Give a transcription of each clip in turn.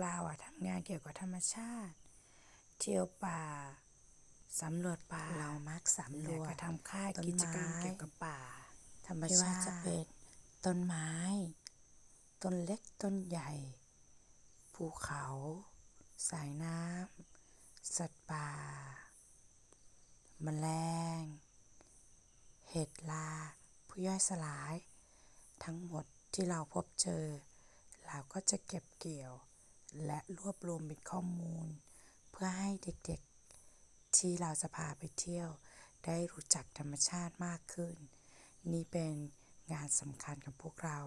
เราอะทำงานเกี่ยวกับธรรมชาติ เที่ยวป่าสำรวจป่าเรามักสำรแล้ววก็จทำค่ายต้นกิจกรรมไม้เกี่ยวกับป่า ธรรมไม่ว่าชาจะติเป็นต้นไม้ ต้นเล็กต้นใหญ่ ภูเขา สายน้ำสัตว์ป่า แมลง เห็ดลา ผู้ย่อยสลาย ทั้งหมดที่เราพบเจอ เราก็จะเก็บเกี่ยว และรวบรวมเป็นข้อมูล เพื่อให้เด็กๆที่เราจะพาไปเที่ยว ได้รู้จักธรรมชาติมากขึ้น นี่เป็นงานสำคัญของพวกเรา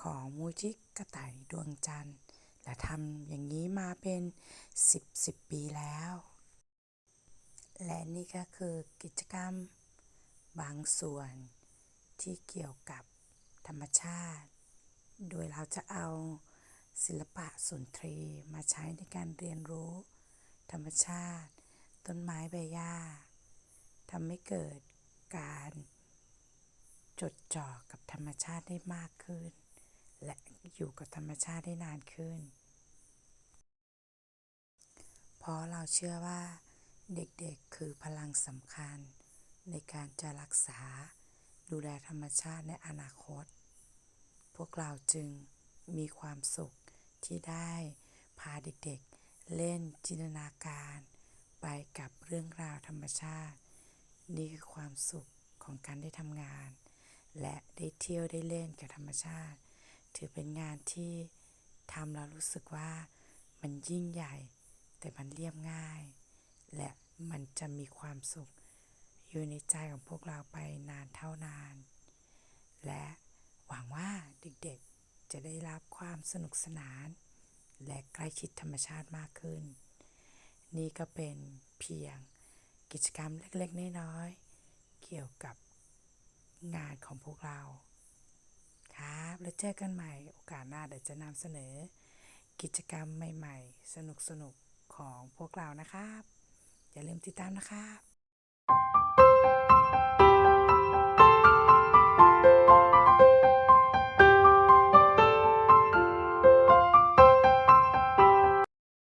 ของมูลที่กระต่ายดวงจันทร์ และทำอย่างนี้มาเป็นสิบสิบปีแล้ว และนี่ก็คือกิจกรรม บางส่วนที่เกี่ยวกับธรรมชาติ โดยเราจะเอา ศิลปะสุนทรี มาใช้ในการเรียนรู้ ธรรมชาติ ต้นไม้ใบหญ้าทำให้เกิดการจดจ่อกับธรรมชาติได้มากขึ้น และอยู่กับธรรมชาติได้นานขึ้น เพราะเราเชื่อว่า เด็กๆคือพลังสำคัญ ในการจะรักษา ดูแลธรรมชาติในอนาคต พวกเราจึง มีความสุขที่ได้พาเด็กๆ เล่นจินตนาการ ไปกับเรื่องราวธรรมชาติ นี่คือความสุขของการได้ทำงาน และได้เที่ยวได้เล่นกับธรรมชาติ ถือเป็นงานที่ทำแล้วรู้สึกว่ามันยิ่งใหญ่ แต่มันเรียบง่าย และมันจะมีความสุข อยู่ในใจของพวกเราไปนาน และหวังว่าเด็กๆ จะได้รับความสนุกสนาน และใกล้ชิดธรรมชาติมากขึ้น นี่ก็เป็นเพียงกิจกรรมเล็กๆ น้อยๆ เกี่ยวกับงานของพวกเรา ครับ แล้วเจอกันใหม่โอกาสหน้าเดี๋ยวจะนำเสนอ กิจกรรมใหม่ ๆ สนุกๆ ของพวกเรานะครับ อย่าลืมติดตามนะครับ